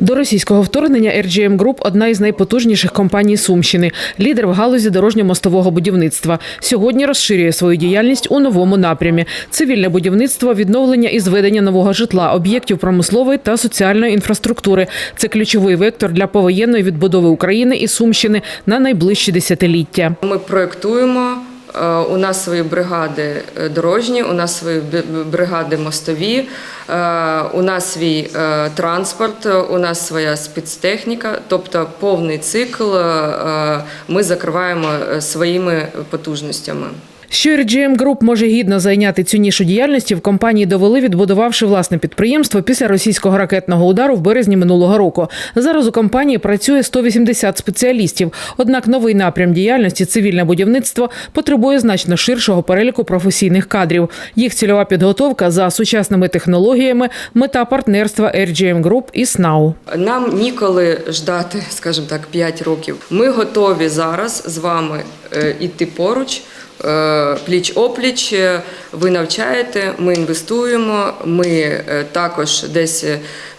До російського вторгнення RGM Group – одна із найпотужніших компаній Сумщини, лідер в галузі дорожньо-мостового будівництва. Сьогодні розширює свою діяльність у новому напрямі: цивільне будівництво, відновлення і зведення нового житла, об'єктів промислової та соціальної інфраструктури. Це ключовий вектор для повоєнної відбудови України і Сумщини на найближчі десятиліття. Ми проєктуємо. Е, У нас свої бригади е, дорожні, у нас свої бригади мостові, е, у нас свій транспорт, у нас своя спецтехніка. Тобто повний цикл ми закриваємо своїми потужностями. Що RGM Group може гідно зайняти цю нішу діяльності, в компанії довели, відбудувавши власне підприємство після російського ракетного удару в березні минулого року. Зараз у компанії працює 180 спеціалістів. Однак новий напрям діяльності цивільне будівництво потребує значно ширшого переліку професійних кадрів. Їх цільова підготовка за сучасними технологіями, мета партнерства RGM Group і СНАУ. Нам ніколи ждати, скажімо так, 5 років. Ми готові зараз з вами е, іти поруч. Е, Пліч опліч, Е, ви навчаєте, ми інвестуємо. Ми е, також десь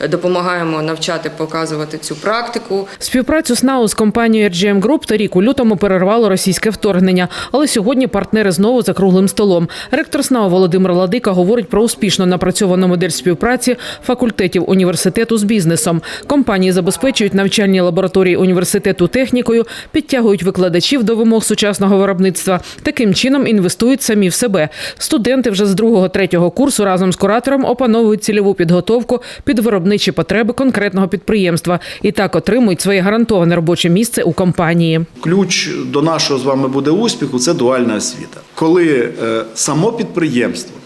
допомагаємо навчати, показувати цю практику. Співпрацю СНАУ з компанією RGM Group торік у лютому перервало російське вторгнення, але сьогодні партнери знову за круглим столом. Ректор СНАУ Володимир Ладика говорить про успішно напрацьовану модель співпраці факультетів університету з бізнесом. Компанії забезпечують навчальні лабораторії університету технікою, підтягують викладачів до вимог сучасного виробництва. Таким чином інвестують самі в себе. Студенти вже з другого-третього курсу разом з куратором опановують цільову підготовку під виробничі потреби конкретного підприємства і так отримують своє гарантоване робоче місце у компанії. Ключ до нашого з вами буде успіху це дуальна освіта. Коли е, само підприємство,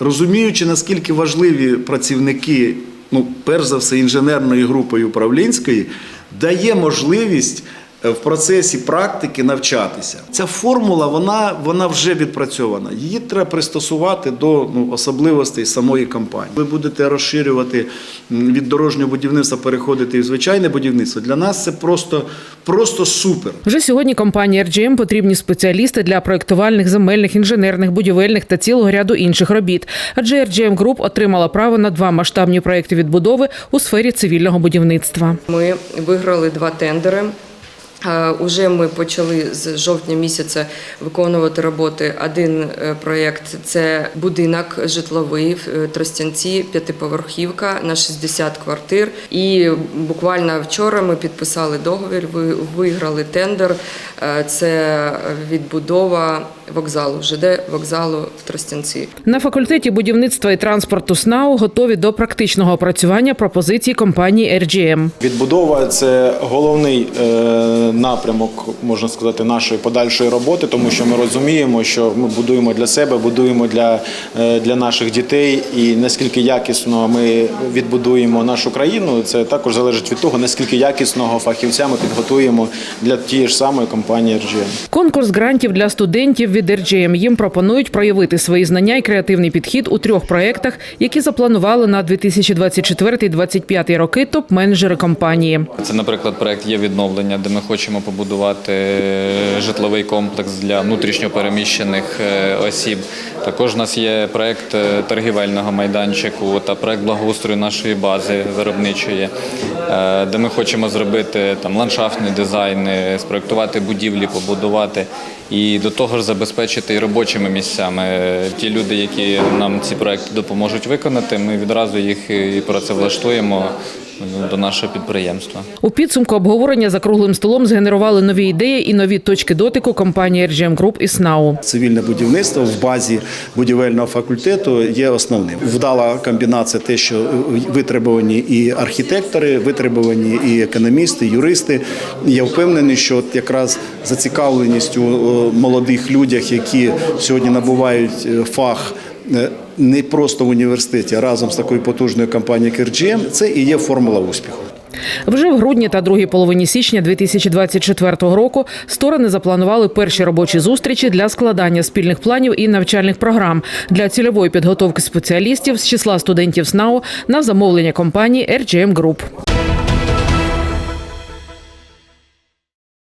розуміючи наскільки важливі працівники, ну перш за все, інженерної групи управлінської, дає можливість. Е, В процесі практики навчатися ця формула вона, вона вже відпрацьована. Її треба пристосувати до ну, особливостей самої компанії. Ви будете розширювати від дорожнього будівництва, переходити в звичайне будівництво. Для нас це просто, просто супер. Вже сьогодні компанії RGM потрібні спеціалісти для проєктувальних, земельних, інженерних, будівельних та цілого ряду інших робіт. Адже RGM Group отримала право на два масштабні проекти відбудови у сфері цивільного будівництва. Ми виграли два тендери. Е, Уже ми почали з жовтня місяця виконувати роботи. Один е, проєкт це будинок житловий в е, Тростянці, п'ятиповерхівка на 60 квартир. І буквально вчора ми підписали договір. ви- Виграли тендер. Це відбудова вокзалу, ЖД вокзалу в Тростянці. На факультеті будівництва і транспорту СНАУ готові до практичного опрацювання пропозицій компанії RGM. Відбудова це головний напрямок, можна сказати, нашої подальшої роботи, тому що ми розуміємо, що ми будуємо для себе, будуємо для, е, для наших дітей, і наскільки якісно ми відбудуємо нашу країну, це також залежить від того, наскільки якісного фахівця ми підготуємо для тієї ж самої компанії RGM. Конкурс грантів для студентів від RGM їм пропонують проявити свої знання і креативний підхід у трьох проєктах, які запланували на 2024-2025 роки топ-менеджери компанії. Це, наприклад, проект є відновлення, де ми хочемо побудувати житловий комплекс для внутрішньопереміщених е, осіб. Також у нас є проект е, торгівельного майданчику та проект благоустрою нашої бази виробничої, е, де ми хочемо зробити там ландшафтний дизайн, е, спроектувати будівлі, побудувати і до того ж забезпечити і робочими місцями. Ті люди, які нам ці проекти допоможуть виконати, ми відразу їх і працевлаштуємо до нашого підприємства. У підсумку обговорення за круглим столом згенерували нові ідеї і нові точки дотику компанії RGM Group і СНАУ. Цивільне будівництво в базі будівельного факультету є основним. Вдала комбінація те, що витребувані і архітектори, витребувані і економісти, і юристи. Я впевнений, що от якраз зацікавленістю е, молодих людях, які сьогодні набувають е, фах. Не просто в університеті, разом з такою потужною компанією як це і є формула успіху. Вже в грудні та другій половині січня 2024 року сторони запланували перші робочі зустрічі для складання спільних планів і навчальних програм для цільової підготовки спеціалістів з числа студентів СНАУ на замовлення компанії RGM Group.